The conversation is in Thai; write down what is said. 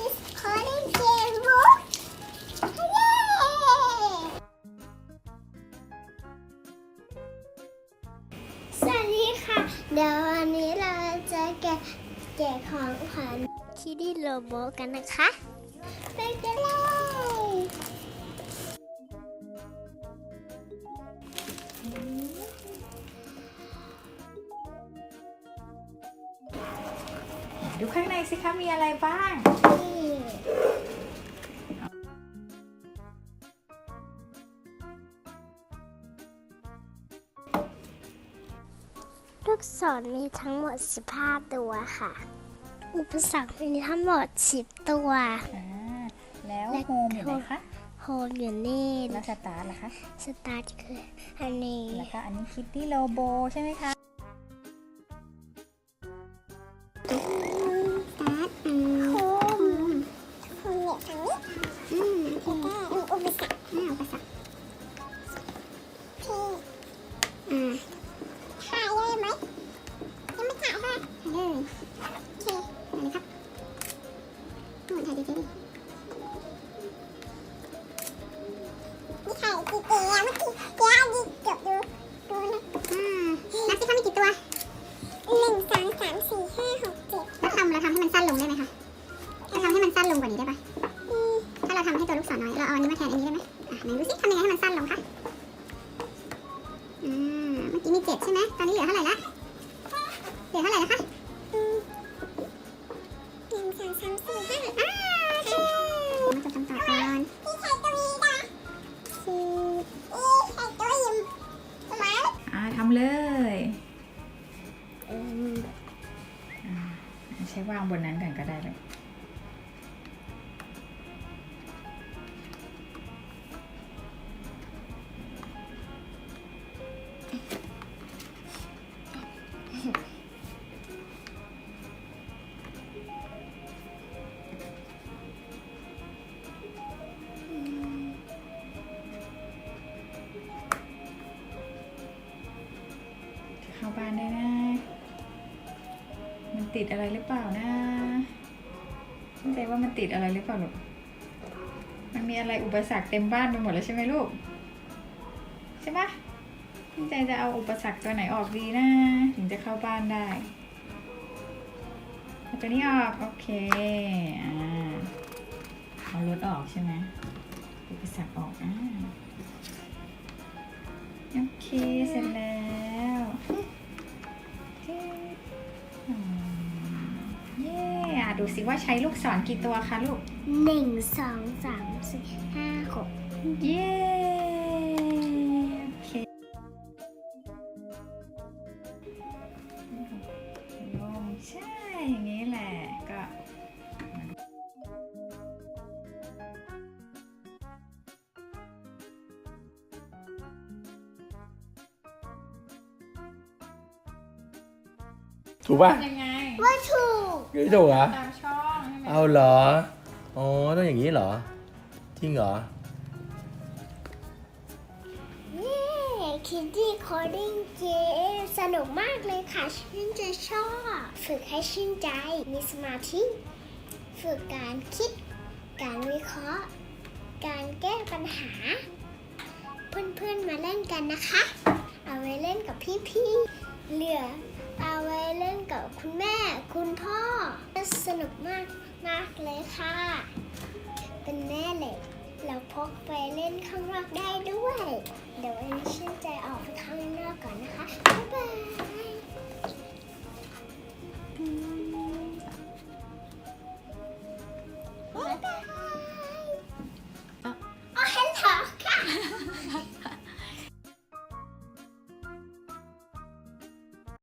Kids Calling Game Book เย้สวัสดีค่ะ เดี๋ยววันนี้เราจะแกะแกะของขวัญคิดดี้โลโบกันนะคะ ไปกันเลย ดูข้างในสิคะมีอะไรบ้าง นี่ลูกศรมีทั้งหมด 15 ตัวค่ะ อุปสรรคมีทั้งหมด 10 ตัว อ่าแล้วและ โฮมอยู่ไหนคะ โฮมอยู่นี่แล้วสตาร์ทล่ะคะ สตาร์ทคืออันนี้ แล้วก็อันนี้คิตตี้โลโบใช่ไหมคะ สตาร์ทอืมโฮมโฮมเนี่ยทา กว่านี้ได้ปะถ้าเราทำให้ตัวลูกศรน้อย เราเอาอันนี้มาแทนอันนี้ได้ไหมอะไหนดูสิทำยังไงให้มันสั้นลงคะอ่าเมื่อกี้มีเจ็ดใช่ไหมตอนนี้เหลือเท่าไหร่ละ เหลือเท่าไหร่ละคะหนึ่งสองสามสี่ห้าอ่าโอเคมาจดคำตอบก่อนพี่ไข่ตัวนี้นะคือเอ๊ะไข่ตัวยิมมาอ่าทำเลยอืมใช้วางบนนั้นกันก็ได้เลย เข้าบ้านได้นะ มันติดอะไรหรือเปล่านะไม่ใจว่ามันติดอะไรหรือเปล่าลูก มันมีอะไรอุปสรรคเต็มบ้านไปหมดแล้วใช่ไหมลูก ใช่ปะพี่ใจจะเอาอุปสรรคตัวไหนออกดีนะ ถึงจะเข้าบ้านได้เอาตัวนี้ออกโอเค อ่า เอารถออกใช่ไหมอุปสรรคออกอ่าโอเค เสร็จแล้ว ดูสิว่าใช้ลูกศรกี่ตัวคะลูก หนึ่งสองสามสี่ห้าหกเย้โอเคลงใช่อย่างนี้แหละก็ถูกป่ะ ยังไง ว่าถูกไม่ถูกเหรอ ตามช่องใช่ไหมเอาเหรอ อ๋อ ต้องอย่างนี้เหรอ จริงเหรอเย้คิดดี้คอร์ดิ้งเกมสนุกมากเลยค่ะฉันจะชอบ ฝึกให้ชื่นใจ มีสมาธิ ฝึกการคิด การวิเคราะห์ การแก้ปัญหา เพื่อนๆมาเล่นกันนะคะ เอาไว้เล่นกับพี่ๆเหลือ เอาไว้เล่นกับคุณแม่ คุณพ่อ สนุกมากมากเลยค่ะ เป็นแม่เหล็กเราพกไปเล่นข้างนอกได้ด้วย เดี๋ยววันนี้ฉันจะออกไปข้างนอกก่อนนะคะ